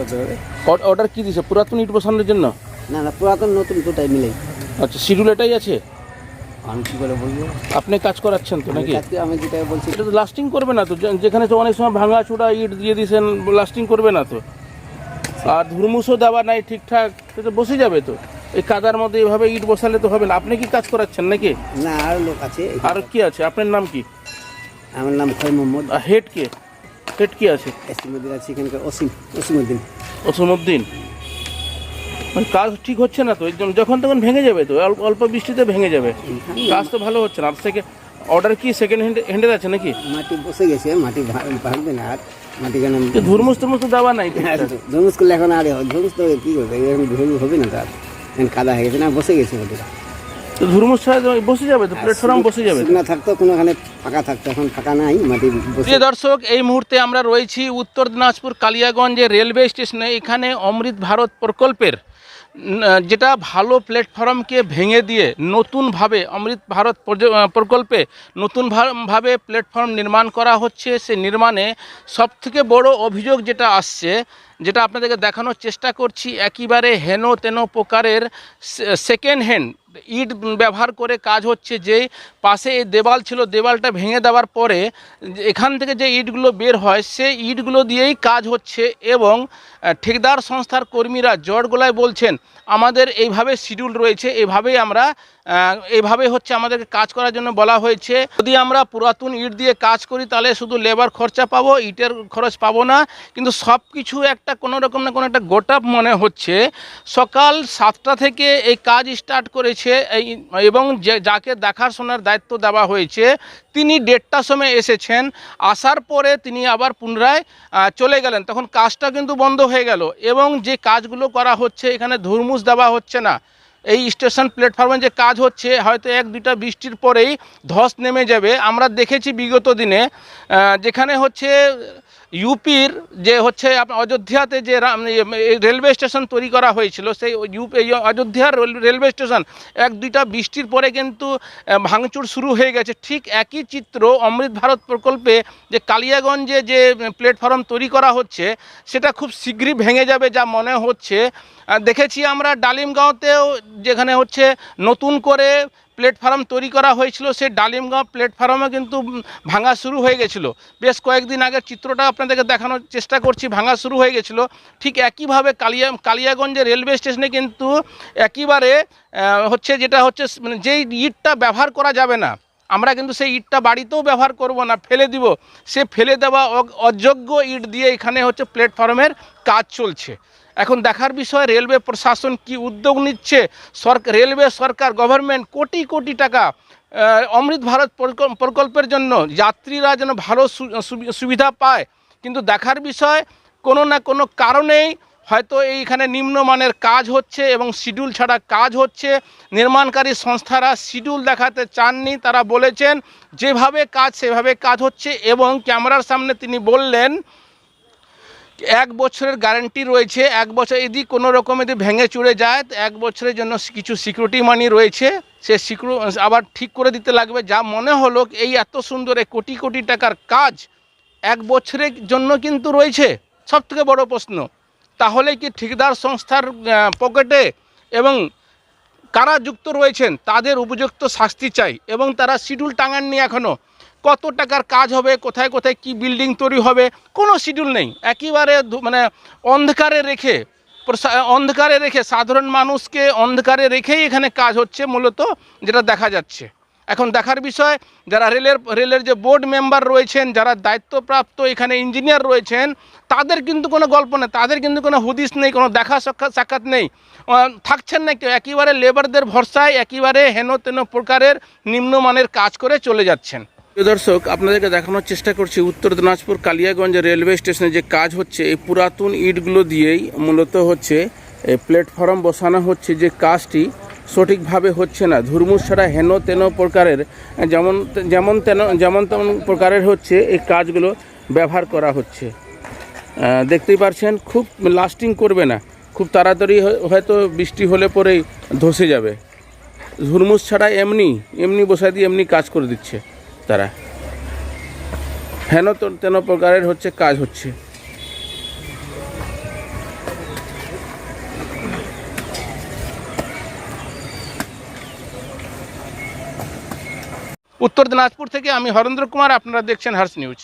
করতে অর্ডার কি দিছে? পুরাতন ইট বসানোর জন্য? না না পুরাতন নতুন দুটাই মিলেই আচ্ছা শিডিউল এটাই আছে? আমি কি করে বলব? আপনি কাজ করাচ্ছেন তো নাকি? আমি যেটা বলছি। এটা তো লাস্টিং করবে না তো। যেখানে তো অনেক সময় ভাঙা চূড়া ইট দিয়ে দিয়েছেন লাস্টিং করবে না তো। আর ধুরমুসও দেওয়া নাই ঠিকঠাক তো বসে যাবে তো। এই কাদার মধ্যে এভাবে ইট বসালে তো হবে না। আপনি কি কাজ করাচ্ছেন নাকি? না আর লোক আছে। আর কি আছে? আপনার নাম কি? আমার নাম খয় মোহাম্মদ। হেড কে? হেড কি আছে? এসিমুদ্দিন আছে এখানকার অসীম অসীমুদ্দিন ওসমুদ্দিন? মানে কাজ ঠিক হচ্ছে না তো একদম যখন তখন ভেঙে যাবে তো অল্প অল্প বৃষ্টিতে ভেঙে যাবে। কাজ তো ভালো হচ্ছে না আর থেকে অর্ডার কি সেকেন্ড হ্যান্ড হ্যান্ডের আছে নাকি? মাটি বসে গেছে মাটি ভাঙবে না আর মাটি কেন ধুরমুস টুরমুস তো দেওয়া নাই। ধনুষ করলে এখন আর ধনুষ তো কি করবে? এখন ধনুষ হবে না তার কাদা হয়ে গেছে না বসে গেছে মাটিটা। বসে যাবে তো প্ল্যাটফর্ম বসে যাবে। না থাকতো কোনোখানে ফাঁকা থাকতো এখন ফাঁকা নাই মাটি প্রিয় দর্শক এই মুহূর্তে আমরা রয়েছি উত্তর দিনাজপুর কালিয়াগঞ্জে রেলওয়ে স্টেশনে এখানে অমৃত ভারত প্রকল্পের। যেটা ভালো প্ল্যাটফর্মকে ভেঙে দিয়ে নতুনভাবে অমৃত ভারত প্রকল্পে নতুন ভা- ভাবে প্ল্যাটফর্ম নির্মাণ করা হচ্ছে, সে নির্মাণে সবথেকে বড় অভিযোগ যেটা আসছে, যেটা আপনাদেরকে দেখানোর চেষ্টা করছি, একেবারে হেন তেন প্রকারের সেকেন্ড হ্যান্ড ইট ব্যবহার করে কাজ হচ্ছে যে পাশে এই দেওয়াল ছিল, দেওয়ালটা ভেঙে দেওয়ার পরে এখান থেকে যে ইটগুলো বের হয়, সেই ইটগুলো দিয়েই কাজ হচ্ছে এবং ঠিকদার সংস্থার কর্মীরা জট গলায় বলছেন আমাদের এইভাবে শিডিউল রয়েছে এভাবেই আমরা আহ, এইভাবে হচ্ছে আমাদেরকে কাজ করার জন্য বলা হয়েছে। যদি আমরা পুরাতন ইট দিয়ে কাজ করি তাহলে শুধু লেবার খরচা পাবো ইটের খরচ পাবো না। কিন্তু সব কিছু একটা কোনো রকম না কোনো একটা গোটাপ মনে হচ্ছে। সকাল সাতটা থেকে এই কাজ স্টার্ট করেছে এই এবং যে যাকে দেখাশোনার দায়িত্ব দেওয়া হয়েছে তিনি দেড়টার সময় এসেছেন। আসার পরে তিনি আবার পুনরায় চলে গেলেন। তখন কাজটা কিন্তু বন্ধ হয়ে গেল। এবং যে কাজগুলো করা হচ্ছে এখানে ধুরমুস দেওয়া হচ্ছে না। এই স্টেশন প্ল্যাটফর্মে যে কাজ হচ্ছে, হয়তো এক দুইটা বৃষ্টির পরেই ধস নেমে যাবে। আমরা দেখেছি বিগত দিনে যেখানে হচ্ছে ইউপির যে হচ্ছে অযোধ্যাতে যে এই রেলওয়ে স্টেশন তৈরি করা হয়েছিল, সেই ইউপি অযোধ্যার রেল- রেলওয়ে স্টেশন এক দুইটা বৃষ্টির পরে কিন্তু ভাঙচুর শুরু হয়ে গেছে। ঠিক একই চিত্র অমৃত ভারত প্রকল্পে যে কালিয়াগঞ্জে যে প্ল্যাটফর্ম তৈরি করা হচ্ছে, সেটা খুব শীঘ্রই ভেঙে যাবে যা মনে হচ্ছে। দেখেছি আমরা ডালিমগাঁওতেও যেখানে হচ্ছে নতুন করে প্ল্যাটফর্ম তৈরি করা হয়েছিল সেই ডালিমগাঁও প্ল্যাটফর্মে কিন্তু ভাঙা শুরু হয়ে গেছিল। বেশ কয়েকদিন আগের চিত্রটা আপনাদেরকে দেখানোর চেষ্টা করছি ভাঙা শুরু হয়ে গেছিল। ঠিক একইভাবে কালিয়া কালিয়াগঞ্জে রেলওয়ে স্টেশনে কিন্তু একেবারে আহ, হচ্ছে যেটা হচ্ছে মানে যেই ইটটা ব্যবহার করা যাবে না আমরা কিন্তু সেই ইটটা বাড়িতেও ব্যবহার করব না ফেলে দিব। সে ফেলে দেওয়া অযোগ্য ইট দিয়ে এখানে হচ্ছে প্ল্যাটফর্মের কাজ চলছে। এখন দেখার বিষয়, রেলওয়ে প্রশাসন কি উদ্যোগ নিচ্ছে? সরকার রেলওয়ে সরকার গভর্নমেন্ট কোটি কোটি টাকা অমৃত ভারত প্রকল্পের জন্য যাত্রীরা যেন ভালো সুবিধা পায়। কিন্তু দেখার বিষয়, কোনো না কোনো কারণেই হয়তো এইখানে নিম্নমানের কাজ হচ্ছে এবং শিডিউল ছাড়া কাজ হচ্ছে। নির্মাণকারী সংস্থারা শিডিউল দেখাতে চাননি। তারা বলেছেন, যেভাবে কাজ সেভাবে কাজ হচ্ছে এবং ক্যামেরার সামনে তিনি বললেন এক বছরের গ্যারান্টি রয়েছে, এক বছর যদি কোনো রকম যদি ভেঙে চুড়ে যায়, তো এক বছরের জন্য কিছু সিকিউরিটি মানি রয়েছে, সে সিকিউর আবার ঠিক করে দিতে লাগবে। যা মনে হলো এই এত সুন্দর এই কোটি কোটি টাকার কাজ এক বছরের জন্য কিন্তু রয়েছে। সব থেকে বড় প্রশ্ন, তাহলে কি ঠিকদার সংস্থার পকেটে এবং কারা যুক্ত রয়েছেন, তাদের উপযুক্ত শাস্তি চাই এবং তারা শিডিউল টাঙাননি এখনও কত টাকার কাজ হবে, কোথায় কোথায় কি বিল্ডিং তৈরি হবে, কোনো শিডিউল নেই। একেবারে মানে অন্ধকারে রেখে অন্ধকারে রেখে সাধারণ মানুষকে অন্ধকারে রেখেই এখানে কাজ হচ্ছে মূলত, যেটা দেখা যাচ্ছে। এখন দেখার বিষয়, যারা রেলের রেলের যে বোর্ড মেম্বার রয়েছেন, যারা দায়িত্বপ্রাপ্ত এখানে ইঞ্জিনিয়ার রয়েছেন, তাদের কিন্তু কোনো গল্প নেই, তাদের কিন্তু কোনো হুদিস নেই, কোনো দেখা সাক্ষাৎ সাক্ষাৎ নেই। থাকছেন না কেউ, একেবারে লেবারদের ভরসায়, একেবারে হেন তেন প্রকারের নিম্নমানের কাজ করে চলে যাচ্ছেন। দর্শক, আপনাদেরকে দেখানোর চেষ্টা করছি, উত্তর দিনাজপুর কালিয়াগঞ্জ রেলওয়ে স্টেশনে যে কাজ হচ্ছে, এই পুরাতন ইটগুলো দিয়েই মূলত হচ্ছে প্ল্যাটফর্ম বসানো হচ্ছে যে কাজটি। সঠিকভাবে হচ্ছে না। ধুরমুস ছাড়া হেন তেন প্রকারের, যেমন যেমন তেন, যেমন তেমন প্রকারের হচ্ছে এই কাজগুলো ব্যবহার করা হচ্ছে। দেখতেই পারছেন, খুব লাস্টিং করবে না। খুব তাড়াতাড়ি হয়তো বৃষ্টি হলে পরেই ধসে যাবে। ঝুরমুস ছাড়া এমনি এমনি বসায় দিয়ে এমনি কাজ করে দিচ্ছে তারা। হেন তেন প্রকারের হচ্ছে কাজ হচ্ছে। উত্তর দিনাজপুর থেকে আমি হরেন্দ্র কুমার আপনারা দেখছেন হার্স নিউজ